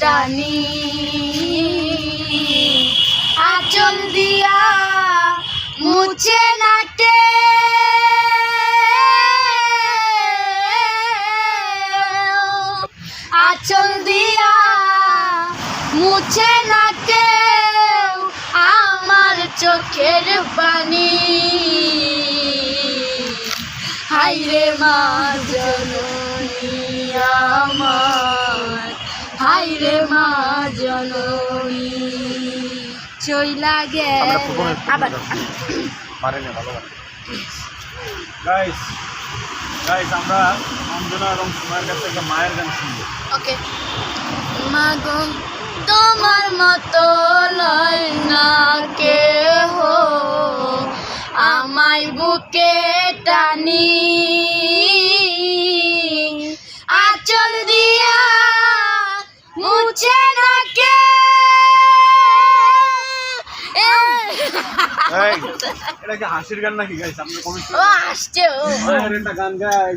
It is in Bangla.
টানি আচল দিয়া মুছে নাটে। আচল দিয়া মুছে নাটে আমার চোখের পানি হাইরে মা জননী আমার হাইরে মা জননী। চইলা গেল। আবার। পারে না ভালো গাইস গাইস আমরা অঞ্জনা এবং সময়ের কাছে একটা মায়ের গান শুনব। ওকে মাগো তোমার মতো লয় না কেহ। আমায় বুকে টানি। আচল দিয়া মুছে না কে এটা কি হাসির গান নাকি গাইস আপনি কমেন্ট ও আসছে ও। একটা গান গায়